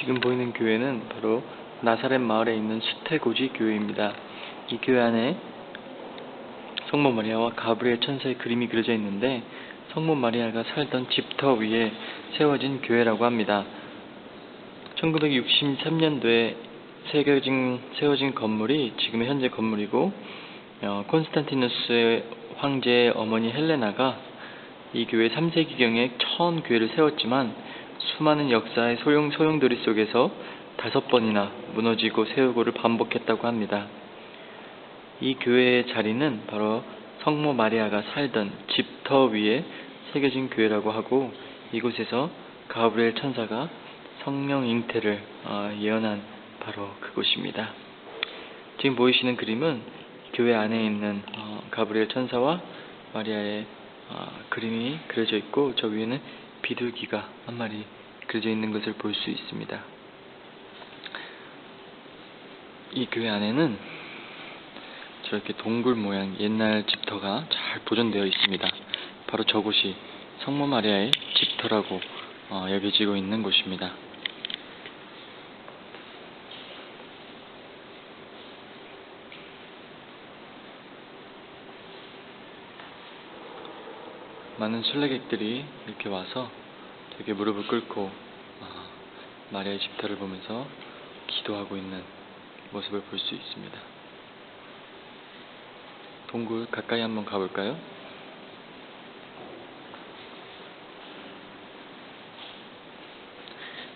지금 보이는 교회는 바로 나사렛 마을에 있는 수태고지 교회입니다. 이 교회 안에 성모 마리아와 가브리엘 천사의 그림이 그려져 있는데 성모 마리아가 살던 집터 위에 세워진 교회라고 합니다. 1963년도에 세워진, 세워진 건물이 지금의 현재 건물이고 어, 콘스탄티누스 황제의 어머니 헬레나가 이 교회 3세기경에 처음 교회를 세웠지만 수많은 역사의 소용 소용돌이 속에서 다섯 번이나 무너지고 세우고를 반복했다고 합니다. 이 교회의 자리는 바로 성모 마리아가 살던 집터 위에 새겨진 교회라고 하고 이곳에서 가브리엘 천사가 성령 잉태를 어, 예언한 바로 그곳입니다. 지금 보이시는 그림은 교회 안에 있는 어, 가브리엘 천사와 마리아의 어, 그림이 그려져 있고 저 위에는 비둘기가 한 마리 그려져 있는 것을 볼 수 있습니다. 이 교회 안에는 저렇게 동굴 모양 옛날 집터가 잘 보존되어 있습니다. 바로 저곳이 성모 마리아의 집터라고 어, 여겨지고 있는 곳입니다. 많은 순례객들이 이렇게 와서 되게 무릎을 꿇고 어, 마리아의 집터를 보면서 기도하고 있는 모습을 볼 수 있습니다. 동굴 가까이 한번 가볼까요?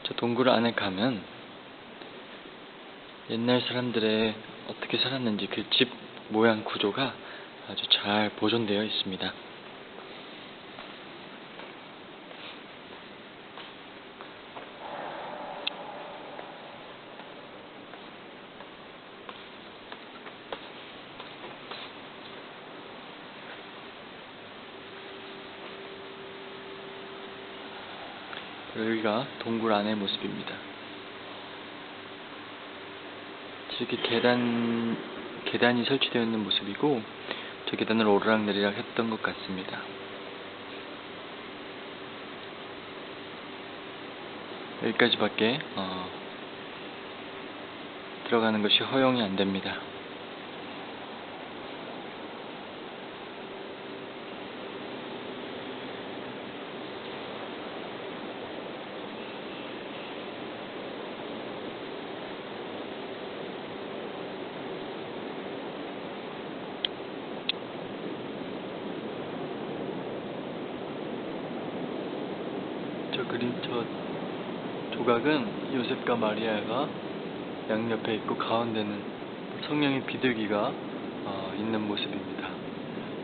저 동굴 안에 가면 옛날 사람들의 어떻게 살았는지 그 집 모양 구조가 아주 잘 보존되어 있습니다. 여기가 동굴 안의 모습입니다. 이렇게 계단, 계단이 설치되어 있는 모습이고, 저 계단을 오르락내리락 했던 것 같습니다. 여기까지밖에, 어, 들어가는 것이 허용이 안 됩니다. 저 그림 저 조각은 요셉과 마리아가 양옆에 있고 가운데는 성령의 비둘기가 어, 있는 모습입니다.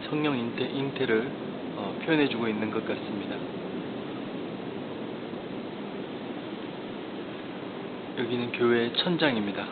성령 잉태, 잉태를 어, 표현해주고 있는 것 같습니다. 여기는 교회의 천장입니다.